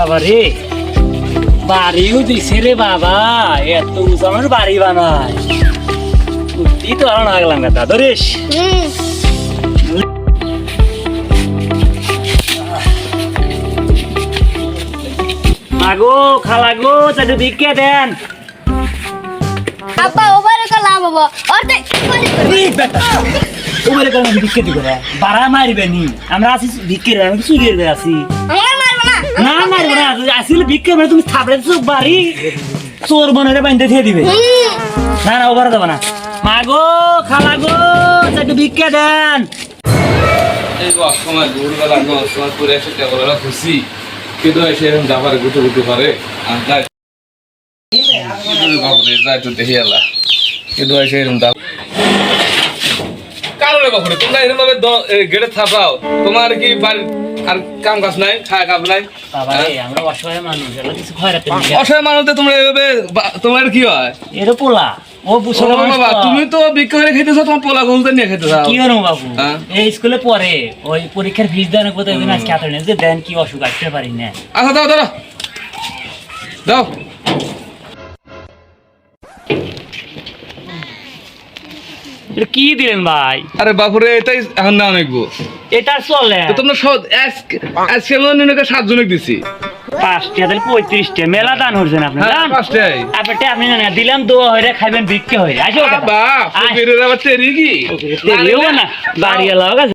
বাবা রে। বাড়িও দিছে রে বাবা এত বাড়ি বানায়। তো আরও লাগলাম কথা ধরিস মাগো খালাগো চাটু ভিক্ষে দেন। ওভারে তো লাভ হব। অর্ধে ওবারে ভিক্ষে দিব রে বাড়া মারিবে নি। আমরা আছি ভিক্ষে আমি চুরি আছি। আমার না না না আসলে ভিক্ষে মানে তুমি থাপড়ে বাড়ি। চোর বনের বাইন্দে দিয়ে দিবে। না না ওভারে দেবো না। মাগো খালাগো চাটু ভিক্ষে দেন। এই অসময় ভোরবেলা আমি অসময় করে এসে টেবলরা খুশি কিন্তু এসে এরকম যাবার গুটু গুটু করে। আর যাই বাবুরে যাই তো দেখি আল্লাহ। কিন্তু এসে এরকম বাবুরে তোমরা এরকম ভাবে গেটে থাপাও। তোমার কি বাড়ি আর কাম কাজ নাই খাওয়া কাজ নাই? আমরা অসহায় মানুষ খয় তোমরা এভাবে তোমার কি হয়? এর পোলা। ও বাবা তুমি তো বিক্রি করে তোমার পোলা গুলতে নিয়ে খেতে কি বাবু? হ্যাঁ? এই স্কুলে পড়ে ওই পরীক্ষার ফিস দেওয়ার কথা আজকে হাতে যে দেন কি অসুখ আসতে পারি না। আচ্ছা দাও দাও দাও। এটা কি দিলেন ভাই? আরে বাপুরে এটাই এখন না অনেক এটা চলে। তো তোমরা সব আজকে আমরা সাতজনক দিছি। পাঁচটা তাহলে পঁয়ত্রিশটা। মেলা দান হয়েছেন আপনি হ্যাঁ পাঁচটাই। আপনি আপনি না দিলাম দোয়া হয়ে খাইবেন বিক্রি হয়ে আসো বাবা না বাড়ি গেছে।